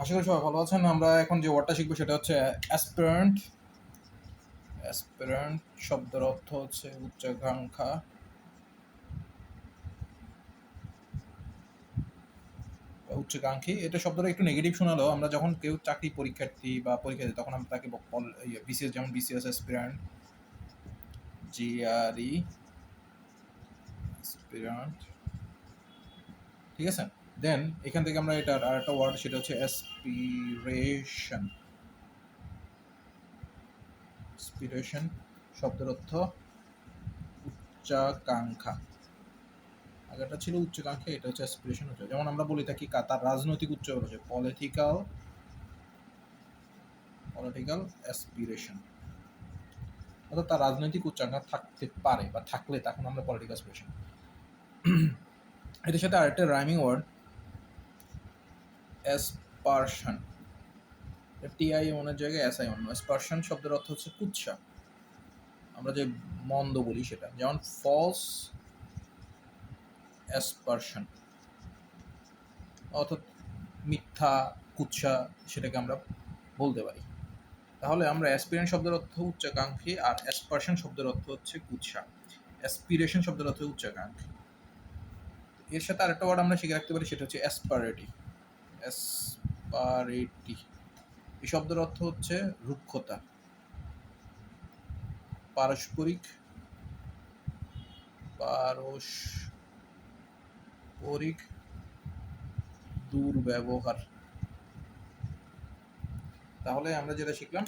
আশা করি সবাই ভালো আছেন। আমরা এখন যে ওয়ার্ডটা শিখব সেটা হচ্ছে অ্যাসপিরেন্ট অ্যাসপিরেন্ট শব্দের অর্থ হচ্ছে উচ্চাকাঙ্ক্ষা। উচ্চাকাঙ্ক্ষী, এটা শব্দটা একটু নেগেটিভ শোনালো। আমরা যখন কেউ চাকরি পরীক্ষার্থী বা পরীক্ষা দিই তখন আমরা তাকে বিসিএস যেমন বিসিএস অ্যাসপিরেন্ট জিআরই অ্যাসপিরেন্ট ঠিক আছে? দেন এখান থেকে আমরা এটার আর একটা ওয়ার্ড সেটা হচ্ছে অ্যাসপিরেশন অ্যাসপিরেশন শব্দের অর্থ উচ্চাকাঙ্ক্ষা। আগেটা ছিল উচ্চাকাঙ্ক্ষা, এটা হচ্ছে অ্যাসপিরেশন হচ্ছে যেমন আমরা বলি থাকি কা- তার রাজনৈতিক উচ্চ হচ্ছে পলিটিক্যাল পলিটিক্যাল অ্যাসপিরেশন অর্থাৎ তার রাজনৈতিক উচ্চাকাঙ্ক্ষা থাকতে পারে বা থাকলে, তখন আমরা পলিটিক্যাল অ্যাসপিরেশন এটার সাথে আরেকটা রাইমিং ওয়ার্ড অ্যাসপারশন টিআই মনের জায়গায় এস আই অন্য। অ্যাসপারশন শব্দের অর্থ হচ্ছে কুৎসা। আমরা যে মন্দ বলি সেটা, যেমন ফলস অ্যাসপারশন অর্থাৎ মিথ্যা, কুৎসা সেটাকে আমরা বলতে পারি। তাহলে আমরা অ্যাসপিরেন্ট শব্দের অর্থ উচ্চাকাঙ্ক্ষী আর অ্যাসপারশন শব্দের অর্থ হচ্ছে কুৎসা। অ্যাসপিরেশন শব্দের অর্থ উচ্চাকাঙ্ক্ষী। এর সাথে আরেকটা ওয়ার্ড আমরা শিখে রাখতে পারি, সেটা হচ্ছে অ্যাসপারেটি অ্যাসপারেটি এই শব্দের অর্থ হচ্ছে রুক্ষতা। পারস্পরিক পারস্পরিক দুর্ব্যবহার। তাহলে আমরা যেটা শিখলাম